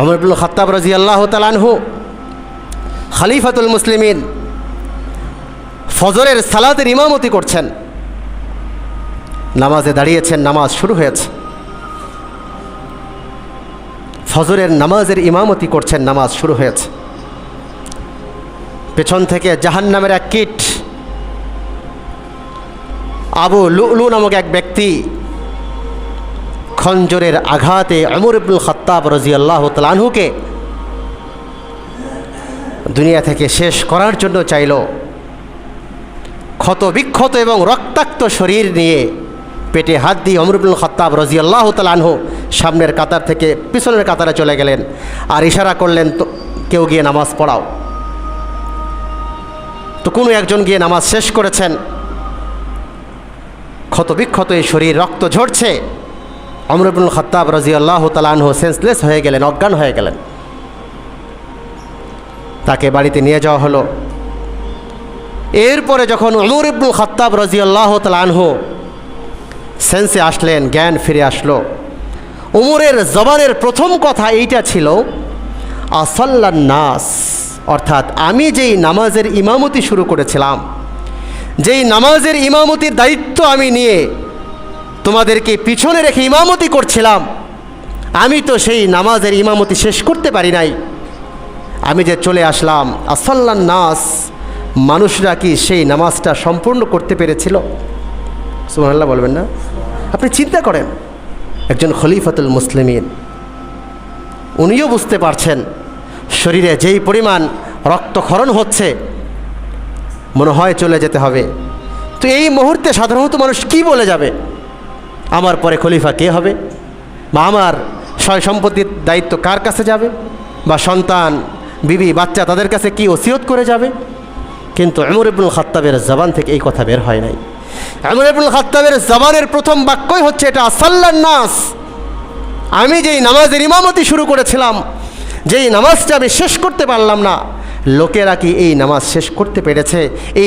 অমরবুল খত্তাব রাজি আল্লাহ তালানহু খালিফাতুল মুসলিমিন ফজরের সালাতের ইমামতি করছেন। নামাজে দাঁড়িয়েছেন, নামাজ শুরু হয়েছে। ফজরের নামাজের ইমামতি করছেন, নামাজ শুরু হয়েছে। পেছন থেকে জাহান্নামের এক কিট, আবু লুলু নামক এক ব্যক্তি খঞ্জরের আঘাতে অমর ইবনুল খত্তাব রাজি আল্লাহ দুনিয়া থেকে শেষ করার জন্য চাইল। ক্ষত বিক্ষত এবং রক্তাক্ত শরীর নিয়ে পেটে হাত দিয়ে অমরুবুল খত্তাব রাজি আল্লাহ তালানহু সামনের কাতার থেকে পিছনের কাতারে চলে গেলেন আর ইশারা করলেন, তো কেউ গিয়ে নামাজ পড়াও। তো কোনো একজন গিয়ে নামাজ শেষ করেছেন। ক্ষত বিক্ষত এই শরীর, রক্ত ঝরছে। অমরুবুল খত্তাব রাজি আল্লাহ তালানহু সেন্সলেস হয়ে গেলেন, অজ্ঞান হয়ে গেলেন। তাকে বাড়িতে নিয়ে যাওয়া হলো। এরপরে যখন উমর ইবনুল খত্তাব রাজি আল্লাহ তালানহু সেন্সে আসলেন, জ্ঞান ফিরে আসলো। উমরের জবানের প্রথম কথা এইটা ছিল, আসাল্লান নাস, অর্থাৎ আমি যেই নামাজের ইমামতি শুরু করেছিলাম, যেই নামাজের ইমামতির দায়িত্ব আমি নিয়ে তোমাদেরকে পিছনে রেখে ইমামতি করছিলাম। আমি তো সেই নামাজের ইমামতি শেষ করতে পারি নাই। আমি যে চলে আসলাম, আসাল্লান নাস, মানুষরা কি সেই নামাজটা সম্পূর্ণ করতে পেরেছিল? সুমানাল্লাহ বলবেন না? আপনি চিন্তা করেন, একজন খলিফাতুল মুসলিমিন, উনিও বুঝতে পারছেন, শরীরে যেই পরিমাণ রক্তক্ষরণ হচ্ছে, মনে হয় চলে যেতে হবে। তো এই মুহূর্তে সাধারণত মানুষ কি বলে যাবে? আমার পরে খলিফা কে হবে? বা আমার সয় সম্পত্তির দায়িত্ব কার কাছে যাবে? বা সন্তান, বিবি, বাচ্চা তাদের কাছে কি ওসিয়ত করে যাবে? কিন্তু এমর ইবনুল খাত্তাবের জবান থেকে এই কথা বের হয় নাই। এমর ইবনুল খাত্তাবের জবানের প্রথম বাক্যই হচ্ছে এটা, আসাল্লান নাস। আমি যেই নামাজের ইমামতি শুরু করেছিলাম, যেই নামাজটা আমি শেষ করতে পারলাম না, লোকেরা কি এই নামাজ শেষ করতে পেরেছে? এই